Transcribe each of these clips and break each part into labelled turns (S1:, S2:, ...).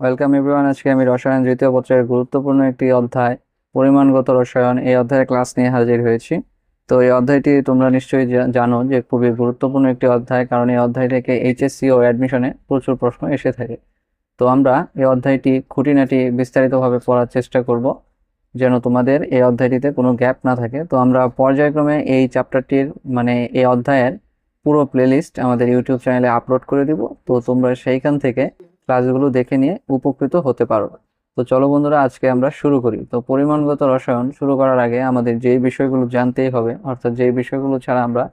S1: Welcome everyone আজকে আমি রসায়ন দ্বিতীয় বছরের গুরুত্বপূর্ণ একটি অধ্যায়, পরিমাণগত রসায়ন, এই অধ্যায়ের ক্লাস নিয়ে হাজির হয়েছি। তো এই অধ্যায়টি তোমরা নিশ্চয়ই জানো যে খুবই গুরুত্বপূর্ণ একটি অধ্যায়, কারণ এই অধ্যায় থেকে এইচএসসি ও অ্যাডমিশনে প্রচুর প্রশ্ন এসে থাকে। তো আমরা এই অধ্যায়টি খুঁটিনাটি বিস্তারিতভাবে পড়ার চেষ্টা করব, যেন তোমাদের এই অধ্যায়টিতে কোনো গ্যাপ না থাকে। তো আমরা পর্যায়ক্রমে এই চ্যাপ্টারটির মানে এই অধ্যায়ের পুরো প্লেলিস্ট আমাদের ইউটিউব চ্যানেলে আপলোড করে দিব। তো তোমরা সেইখান থেকে ক্লাসগুলো দেখে নিয়ে উপকৃত হতে পারো। তো চলো বন্ধুরা, আজকে আমরা শুরু করি। তো পরিমাণগত রসায়ন শুরু করার আগে আমাদের যে বিষয়গুলো জানতেই হবে, অর্থাৎ যেই বিষয়গুলো ছাড়া আমরা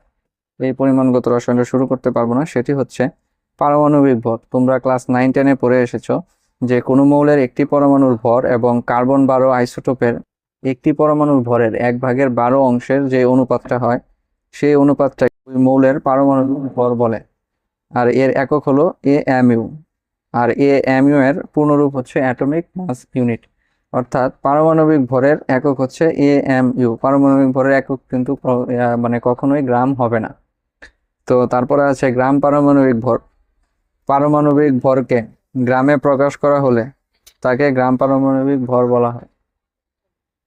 S1: এই পরিমাণগত রসায়নটা শুরু করতে পারব না, সেটি হচ্ছে পারমাণবিক ভর। তোমরা ক্লাস নাইন টেনে পড়ে এসেছ যে কোনো মৌলের একটি পরমাণুর ভর এবং কার্বন বারো আইসোটোপের একটি পরমাণুর ভরের এক ভাগের বারো অংশের যে অনুপাতটা হয়, সেই অনুপাতটা ওই মৌলের পারমাণবিক ভর বলে। আর এর একক হলো A M U A M U you এর পূর্ণরূপ হচ্ছে অ্যাটমিক মাস ইউনিট অর্থাৎ পারমাণবিক ভরের একক হচ্ছে এ এম ইউ। পারমাণবিক ভরের একক কিন্তু মানে কখনোই গ্রাম হবে না। তো তারপরে আছে গ্রাম পারমাণবিক ভর। পারমাণবিক ভরকে গ্রামে প্রকাশ করা হলে তাকে গ্রাম পারমাণবিক ভর বলা হয়।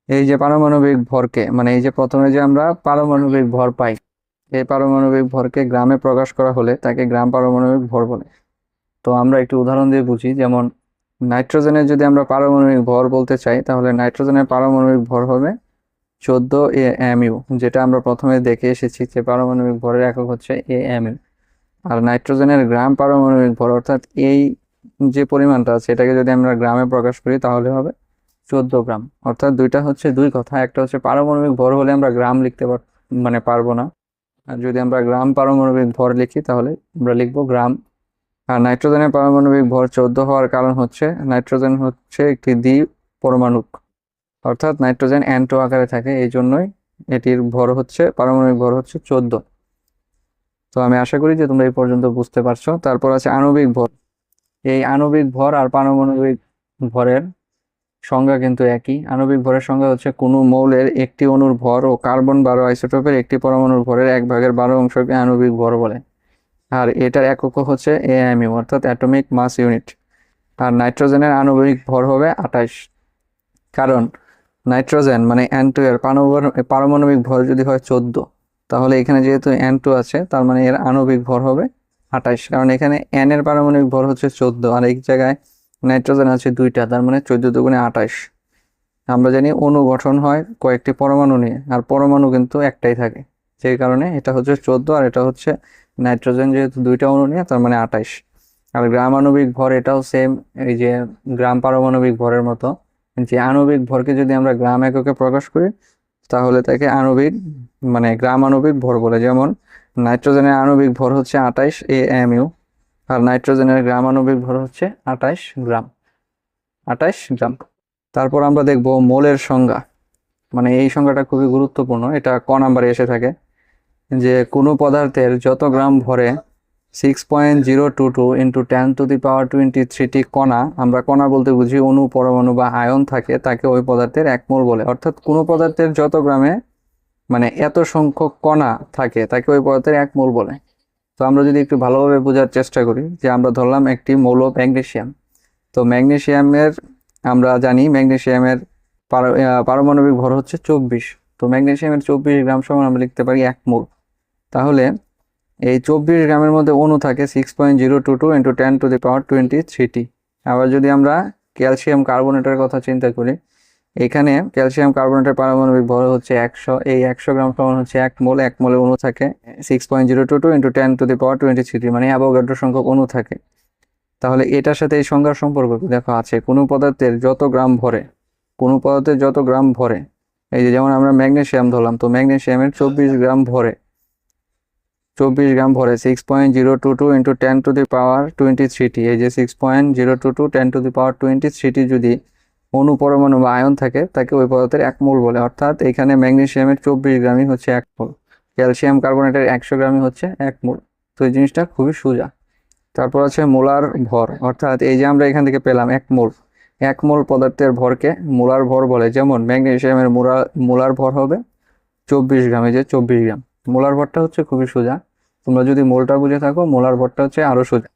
S1: এই যে পারমাণবিক ভরকে মানে এই যে প্রথমে যে আমরা পারমাণবিক ভর পাই, এই পারমাণবিক ভরকে গ্রামে প্রকাশ করা হলে তাকে গ্রাম পারমাণবিক ভর বলে। তো আমরা একটু উদাহরণ দিয়ে বুঝি, যেমন নাইট্রোজেনের যদি আমরা পারমাণবিক ভর বলতে চাই, তাহলে নাইট্রোজেনের পারমাণবিক ভর হবে চোদ্দ এ এম ইউ, যেটা আমরা প্রথমে দেখে এসেছি যে পারমাণবিক ভরের একক হচ্ছে এ এম ইউ। আর নাইট্রোজেনের গ্রাম পারমাণবিক ভর, অর্থাৎ এই যে পরিমাণটা আছে, এটাকে যদি আমরা গ্রামে প্রকাশ করি, তাহলে হবে চোদ্দ গ্রাম। অর্থাৎ দুইটা হচ্ছে দুই কথা, একটা হচ্ছে পারমাণবিক ভর হলে আমরা গ্রাম লিখতে পার মানে পারব না। আর যদি আমরা গ্রাম পারমাণবিক ভর লিখি, তাহলে আমরা লিখব গ্রাম আর নাইট্রোজেনের পারমাণবিক ভর চোদ্দ হওয়ার কারণ হচ্ছে নাইট্রোজেন হচ্ছে একটি দ্বি পরমাণুক। অর্থাৎ নাইট্রোজেন অ্যান্টো আকারে থাকে, এই জন্যই এটির ভর হচ্ছে, পারমাণবিক ভর হচ্ছে চোদ্দ। তো আমি আশা করি যে তোমরা এই পর্যন্ত বুঝতে পারছ। তারপর আছে আণবিক ভর। এই আণবিক ভর আর পারমাণবিক ভরের সংজ্ঞা কিন্তু একই। আণবিক ভরের সংজ্ঞা হচ্ছে কোনো মৌলের একটি অণুর ভর ও কার্বন বারো আইসোটোপের একটি পরমাণুর ভরের এক ভাগের বারো অংশকে আণবিক ভর বলে। আর এটার একক হচ্ছে এএমইউ অর্থাৎ অ্যাটমিক মাস ইউনিট আর নাইট্রোজেনের আণবিক ভর হবে আঠাশ কারণ নাইট্রোজেন মানে এন টু এর পারমাণবিক ভর যদি হয় চোদ্দ, তাহলে এখানে যেহেতু এন টু আছে, তার মানে এর আণবিক ভর হবে আঠাশ কারণ এখানে এন এর পারমাণবিক ভর হচ্ছে চোদ্দ, আর এক জায়গায় নাইট্রোজেন আছে দুইটা, তার মানে চোদ্দ দুগুণে আঠাশ আমরা জানি অণু গঠন হয় কয়েকটি পরমাণু নিয়ে, আর পরমাণু কিন্তু একটাই থাকে। সেই কারণে এটা হচ্ছে চোদ্দ, আর এটা হচ্ছে নাইট্রোজেন যেহেতু দুইটা অণু নিয়ে, তার মানে আঠাশ আর গ্রাম আণবিক ভর এটাও সেম এই যে গ্রাম পারমাণবিক ভরের মতো। যে আণবিক ভরকে যদি আমরা গ্রাম এককে প্রকাশ করি, তাহলে তাকে আণবিক মানে গ্রাম আণবিক ভর বলে। যেমন নাইট্রোজেনের আণবিক ভর হচ্ছে আঠাইশ এ এম ইউ, আর নাইট্রোজেনের গ্রাম আণবিক ভর হচ্ছে আঠাইশ গ্রাম। আঠাইশ গ্রাম। তারপর আমরা দেখব মোলের সংজ্ঞা। মানে এই সংজ্ঞাটা খুবই গুরুত্বপূর্ণ। এটা ক নাম্বারে এসে থাকে। যে কোনো পদার্থের যত গ্রাম ভরে six point zero two two into ten to the power twenty three কণা, আমরা কণা বলতে বুঝি অণু, পরমাণু বা আয়ন থাকে, তাকে ওই পদার্থের এক মোল বলে। অর্থাৎ কোনো পদার্থের যত গ্রামে মানে এত সংখ্যক কণা থাকে, তাকে ওই পদার্থের এক মোল বলে। তো আমরা যদি একটু ভালোভাবে বোঝার চেষ্টা করি, যে আমরা ধরলাম একটি মৌল ম্যাগনেশিয়াম তো ম্যাগনেশিয়ামের আমরা জানি ম্যাগনেশিয়ামের পারমাণবিক ভর হচ্ছে চব্বিশ। তো ম্যাগনেশিয়ামের চব্বিশ গ্রাম সমান আমরা লিখতে পারি এক মোল তাহলে এই চব্বিশ গ্রামের মধ্যে অণু থাকে six point zero two two into ten to the power twenty three আবার যদি আমরা ক্যালসিয়াম কার্বোনেটের কথা চিন্তা করি, এখানে ক্যালসিয়াম কার্বনেটের পারমাণবিক ভর হচ্ছে একশো, এই একশো গ্রাম সমান হচ্ছে এক মোল, এক মোলে অণু থাকে six point zero two two into ten to the power twenty three মানে অ্যাভোগাড্রো সংখ্যক অণু থাকে। তাহলে এটার সাথে এই সংখ্যার সম্পর্ক দেখো, আছে কোনো পদার্থের যত গ্রাম ভরে, কোনো পদার্থের যত গ্রাম ভরে, এই যে যেমন আমরা ম্যাগনেশিয়াম ধরলাম, তো ম্যাগনেশিয়ামের চব্বিশ গ্রাম ভরে চব্বিশ গ্রাম ভরে six point zero two two into ten to the power twenty three এই যে six point zero two two ten to the power twenty three যদি অনুপরমাণু বা আয়ন থাকে, তাকে ওই পদার্থের এক মোল বলে। অর্থাৎ এখানে ম্যাগনেশিয়ামের চব্বিশ গ্রামই হচ্ছে এক মোল, ক্যালসিয়াম কার্বনেটের একশো গ্রামই হচ্ছে এক মোল। তো এই জিনিসটা খুবই সোজা। তারপর আছে মোলার ভর। অর্থাৎ এই যে আমরা এখান থেকে পেলাম এক মোল এক মোল পদার্থের ভরকে মোলার ভর বলে। যেমন ম্যাগনেশিয়ামের মোলা মোলার ভর হবে চব্বিশ গ্রাম যে চব্বিশ গ্রাম। মোলার ভরটা হচ্ছে খুবই সোজা। তোমরা যদি মোলটা বুঝে থাকো, মোলার ভরটা হচ্ছে আরও সোজা।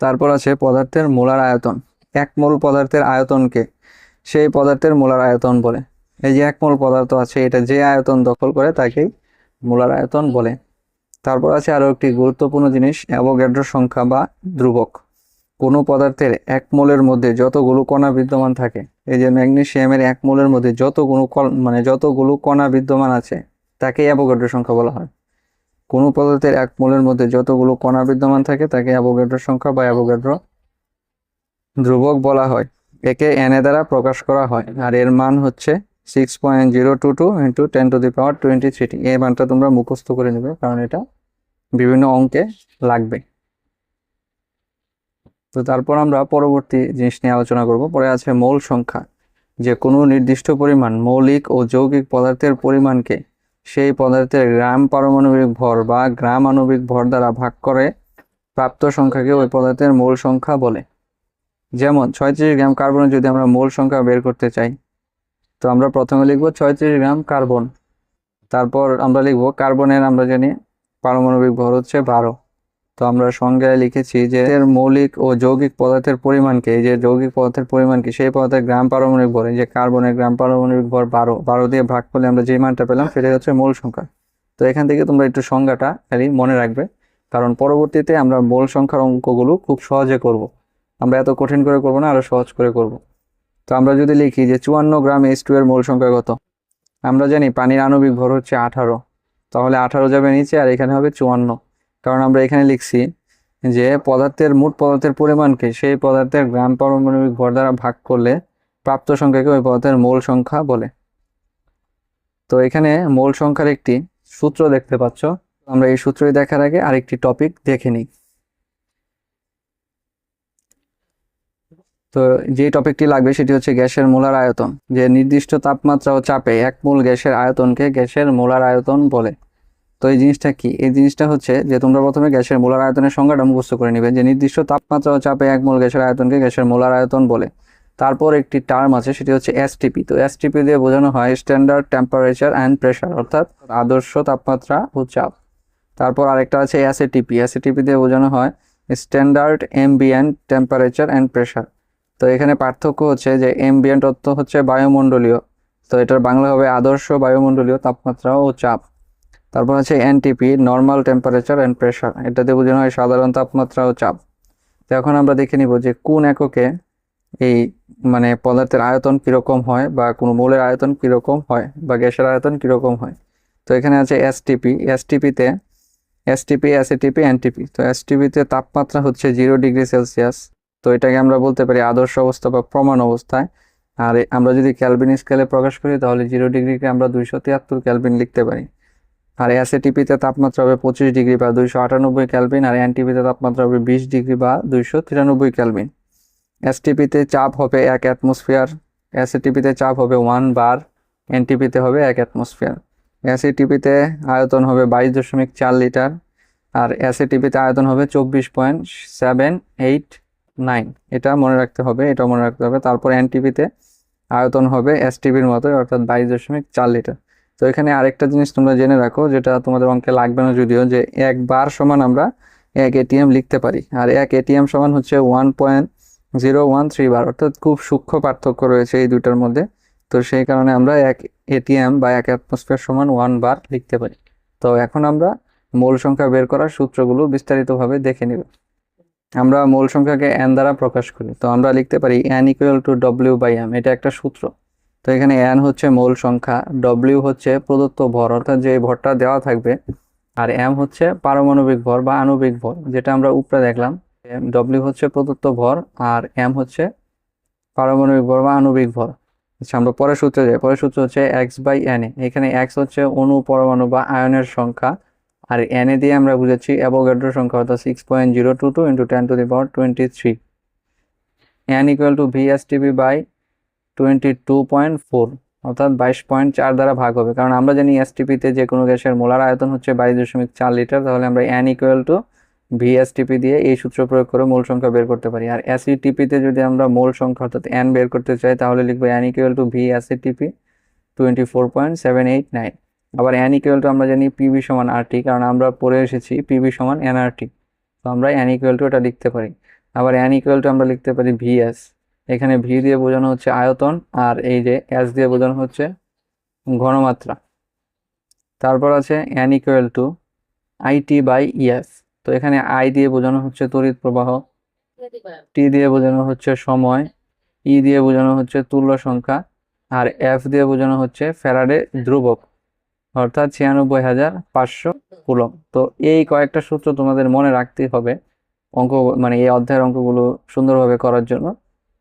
S1: তারপর আছে পদার্থের মোলার আয়তন। এক মোল পদার্থের আয়তনকে সেই পদার্থের মোলার আয়তন বলে। এই যে এক মোল পদার্থ আছে, এটা যে আয়তন দখল করে তাকেই মোলার আয়তন বলে। তারপর আছে আরও একটি গুরুত্বপূর্ণ জিনিস অ্যাভোগাড্রো সংখ্যা বা ধ্রুবক। কোনো পদার্থের এক মোলের মধ্যে যতগুলো কণা বিদ্যমান থাকে, এই যে ম্যাগনেশিয়ামের এক মোলের মধ্যে যতগুলো মানে যতগুলো কণা বিদ্যমান আছে তাকে অ্যাভোগাড্রো সংখ্যা বলা হয়। কোনো পদার্থের এক মোলের মধ্যে যতগুলো কণা বিদ্যমান থাকে, তাকে অ্যাভোগাড্রো সংখ্যা বা অ্যাভোগাড্রো ধ্রুবক বলা হয়। একে এনে দ্বারা প্রকাশ করা হয়, আর এর মান হচ্ছে six point zero two two into ten to the power twenty three এই মানটা তোমরা মুখস্থ করে নেবে, কারণ এটা বিভিন্ন অঙ্কে লাগবে। তো তারপর আমরা পরবর্তী জিনিস নিয়ে আলোচনা করব। পরে আছে মৌল সংখ্যা। যে কোনো নির্দিষ্ট পরিমাণ মৌলিক ও যৌগিক পদার্থের পরিমাণকে সেই পদার্থের গ্রাম পারমাণবিক ভর বা গ্রাম আণবিক ভর দ্বারা ভাগ করে প্রাপ্ত সংখ্যাকে ওই পদার্থের মূল সংখ্যা বলে। যেমন ছয়ত্রিশ গ্রাম কার্বনের যদি আমরা মূল সংখ্যা বের করতে চাই, তো আমরা প্রথমে লিখব ছয়ত্রিশ গ্রাম কার্বন। তারপর আমরা লিখব কার্বনের আমরা জানি পারমাণবিক ভর হচ্ছে বারো। তো আমরা সংজ্ঞায় লিখেছি যে এর মৌলিক ও যৌগিক পদার্থের পরিমাণকে, এই যে যৌগিক পদার্থের পরিমাণকে সেই পদার্থের গ্রাম পারমাণবিক ভর যে কার্বনের গ্রাম পারমাণবিক ভর বারো বারো দিয়ে ভাগ করলে আমরা যে মানটা পেলাম সেটাই হচ্ছে মূল সংখ্যা। তো এখান থেকে তোমরা একটু সংজ্ঞাটা খালি মনে রাখবে, কারণ পরবর্তীতে আমরা মূল সংখ্যার অঙ্কগুলো খুব সহজে করব। আমরা এত কঠিন করে করব না আরও সহজ করে করব। তো আমরা যদি লিখি যে চুয়ান্ন গ্রাম এইচ টু এর মূল সংখ্যা কত? আমরা জানি পানির আণবিক ভর হচ্ছে আঠারো, তাহলে আঠারো যাবে নিচে আর এখানে হবে চুয়ান্ন। কারণ আমরা এখানে লিখছি যে পদার্থের মোট পদার্থের পরিমাণকে সেই পদার্থের গ্রাম পারমাণবিক ভর দ্বারা ভাগ করলে প্রাপ্ত সংখ্যাকে ওই পদার্থের মোল সংখ্যা বলে। তো এখানে মোল সংখ্যার একটি সূত্র দেখতে পাচ্ছ। আমরা এই সূত্রই দেখার আগে আরেকটি টপিক দেখে নিই। তো যে টপিকটি লাগবে সেটি হচ্ছে গ্যাসের মোলার আয়তন। যে নির্দিষ্ট তাপমাত্রা ও চাপে এক মোল গ্যাসের আয়তনকে গ্যাসের মোলার আয়তন বলে। তো এই জিনিসটা কি? এই জিনিসটা হচ্ছে যে তোমরা প্রথমে গ্যাসের মোলার আয়তনের সংজ্ঞাটা মুখস্থ করে নিবে যে নির্দিষ্ট তাপমাত্রা ও চাপে এক মোল গ্যাসের আয়তনকে গ্যাসের মোলার আয়তন বলে। তারপর একটি টার্ম আছে, সেটি হচ্ছে এসটিপি তো এসটিপি দিয়ে বোঝানো হয় স্ট্যান্ডার্ড টেম্পারেচার অ্যান্ড প্রেশার অর্থাৎ আদর্শ তাপমাত্রা ও চাপ। তারপর আরেকটা আছে এসএটিপি এসএটিপি দিয়ে বোঝানো হয় standard ambient temperature and pressure তো এখানে পার্থক্য হচ্ছে যে এমবিয়েন্ট অর্থ হচ্ছে বায়ুমণ্ডলীয়। তো এটার বাংলা হবে আদর্শ বায়ুমণ্ডলীয় তাপমাত্রা ও চাপ। তারপর আছে NTP normal temperature and pressure এটাতে বোঝানো হয় সাধারণ তাপমাত্রা ও চাপ। তো এখন আমরা দেখে নিব যে কোন এককে এই মানে পদার্থের আয়তন কীরকম হয় বা কোনো মৌলের আয়তন কীরকম হয় বা গ্যাসের আয়তন কীরকম হয়। তো এখানে আছে এসটিপি এসটিপিতে এসটিপি অ্যাসিটিপি এনটিপি তো এসটিপিতে তাপমাত্রা হচ্ছে জিরো ডিগ্রি সেলসিয়াস তো এটাকে আমরা বলতে পারি আদর্শ অবস্থা বা প্রমাণ অবস্থায়। আর আমরা যদি ক্যালভিন স্কেলে প্রকাশ করি তাহলে জিরো ডিগ্রিকে আমরা দুইশো তিয়াত্তর ক্যালভিন লিখতে পারি। আর অ্যাসিটিপিতে তাপমাত্রা হবে পঁচিশ ডিগ্রি বা দুইশো আটানব্বই ক্যালভিন আর এনটিপিতে তাপমাত্রা হবে বিশ ডিগ্রি বা দুইশো তিরানব্বই ক্যালভিন এসটিপিতে চাপ হবে এক অ্যাটমসফিয়ার অ্যাসিটিপিতে চাপ হবে ওয়ান বার এনটিপিতে হবে এক অ্যাটমসফিয়ার অ্যাসিটিপিতে আয়তন হবে বাইশ দশমিক চার লিটার, আর অ্যাসিটিপিতে আয়তন হবে চব্বিশ পয়েন্ট সেভেন এইট নাইন। এটা মনে রাখতে হবে, এটা মনে রাখতে হবে। তারপর এনটিপিতে আয়তন হবে এসটিপির মতোই, অর্থাৎ বাইশ দশমিক চার লিটার। তো এখানে আরেকটা জিনিস তোমরা জেনে রাখো, যেটা তোমাদের অঙ্কে লাগবে না যদিও, যে এক বার সমান আমরা এক এটিএম লিখতে পারি। আর এক এটিএম সমান হচ্ছে one point zero one three bar অর্থাৎ খুব সূক্ষ্ম পার্থক্য রয়েছে এই দুইটার মধ্যে। তো সেই কারণে আমরা এক এটিএম বা এক অ্যাটমসফিয়ার সমান ওয়ান বার লিখতে পারি। তো এখন আমরা মূল সংখ্যা বের করার সূত্রগুলো বিস্তারিতভাবে দেখে নিব। আমরা মূল সংখ্যাকে এন দ্বারা প্রকাশ করি। তো আমরা লিখতে পারি N equal to W by M এটা একটা সূত্র। তো এখানে এন হচ্ছে মোল সংখ্যা ডব্লিউ হচ্ছে প্রদত্ত ভর, অর্থাৎ যে ভরটা দেওয়া থাকবে, আর এম হচ্ছে পারমাণবিক ভর বা আণবিক ভর, যেটা আমরা উপরে দেখলাম। ডব্লিউ হচ্ছে প্রদত্ত ভর, আর এম হচ্ছে পারমাণবিক ভর বা আণবিক ভর। আচ্ছা আমরা পরের সূত্রে যাই। পরের সূত্র হচ্ছে এক্স বাই এন এ। এখানে এক্স হচ্ছে অণু, পরমাণু বা আয়নের সংখ্যা, আর এন এ দিয়ে আমরা বুঝেছি অ্যাভোগাড্রো সংখ্যা, অর্থাৎ six point zero two two into ten to the power twenty three N equal to V S TV by twenty two point four, অর্থাৎ বাইশ পয়েন্ট চার দ্বারা ভাগ হবে। কারণ আমরা জানি এসটিপিতে যে কোনো গ্যাসের মোলার আয়তন হচ্ছে বাইশ দশমিক চার লিটার, তাহলে আমরা এন ইকুয়াল টু ভিএসটিপি দিয়ে এই সূত্র প্রয়োগ করে মূল সংখ্যা বের করতে পারি। আর এসিটিপিতে যদি আমরা মূল সংখ্যা অর্থাৎ এন বের করতে চাই, তাহলে লিখব N equal to V SATP twenty four point seven eight nine আবার এন ইকুয়াল টু আমরা জানি পিবি সমান আরটি কারণ আমরা পড়ে এসেছি পিবি সমান এনআরটি তো আমরা এন ইকুয়াল টু এটা লিখতে পারি। আবার অ্যান ইকুয়াল টু আমরা লিখতে পারি ভিএস এখানে ভি দিয়ে বোঝানো হচ্ছে আয়তন আর এই যে এস দিয়ে বোঝানো হচ্ছে ঘনমাত্রা। তারপর আছে N equal to IT by ES তো এখানে আই দিয়ে বোঝানো হচ্ছে তড়িৎ প্রবাহ টি দিয়ে বোঝানো হচ্ছে সময় ই দিয়ে বোঝানো হচ্ছে তুল্য সংখ্যা, আর এফ দিয়ে বোঝানো হচ্ছে ফ্যারাডে ধ্রুবক, অর্থাৎ ছিয়ানব্বই হাজার পাঁচশো কুলম তো এই কয়েকটা সূত্র তোমাদের মনে রাখতেই হবে অঙ্ক মানে এই অধ্যায়ের অঙ্কগুলো সুন্দরভাবে করার জন্য।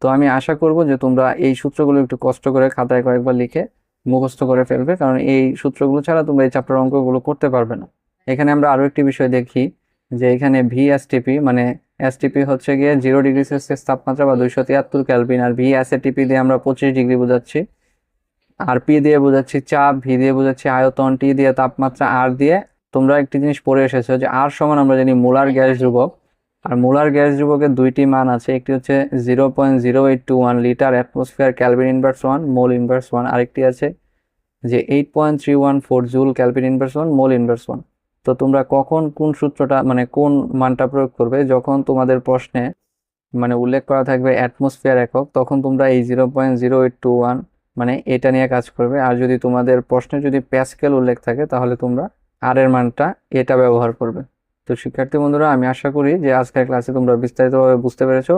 S1: তো আমি আশা করব যে তোমরা এই সূত্রগুলো একটু কষ্ট করে খাতায় কয়েকবার লিখে মুখস্থ করে ফেলবে, কারণ এই সূত্রগুলো ছাড়া তোমরা এই চ্যাপ্টার অঙ্কগুলো করতে পারবে না। এখানে আমরা আরও একটি বিষয় দেখি, যে এখানে ভি এসটিপি মানে এসটিপি হচ্ছে গিয়ে জিরো ডিগ্রি সেলসিয়াস তাপমাত্রা বা দুইশো তিয়াত্তর ক্যালভিন আর ভি এসএটিপি দিয়ে আমরা পঁচিশ ডিগ্রি বোঝাচ্ছি। আর পি দিয়ে বোঝাচ্ছি চাপ ভি দিয়ে বোঝাচ্ছি আয়তন টি দিয়ে তাপমাত্রা আর দিয়ে তোমরা একটি জিনিস পড়ে এসেছ যে আর সমান আমরা জানি মোলার গ্যাস ধ্রুবক। আর মোলার গ্যাস ধ্রুবকের দুইটি মান আছে, একটি হচ্ছে zero point zero eight two one litre atmosphere kelvin inverse one mole inverse one আরেকটি আছে যে eight point three one four joule kelvin inverse one mole inverse one তো তোমরা কখন কোন সূত্রটা মানে কোন মানটা প্রয়োগ করবে, যখন তোমাদের প্রশ্নে মানে উল্লেখ করা থাকবে অ্যাটমসফিয়ার একক, তখন তোমরা এই zero point zero eight two one মানে এটা নিয়ে কাজ করবে। আর যদি তোমাদের প্রশ্নে যদি প্যাসকেল উল্লেখ থাকে, তাহলে তোমরা আর এর মানটা এটা ব্যবহার করবে। তো শিক্ষার্থী বন্ধুরা আমি আশা করি যে আজকের ক্লাসে তোমরা বিস্তারিতভাবে বুঝতে পেরেছ।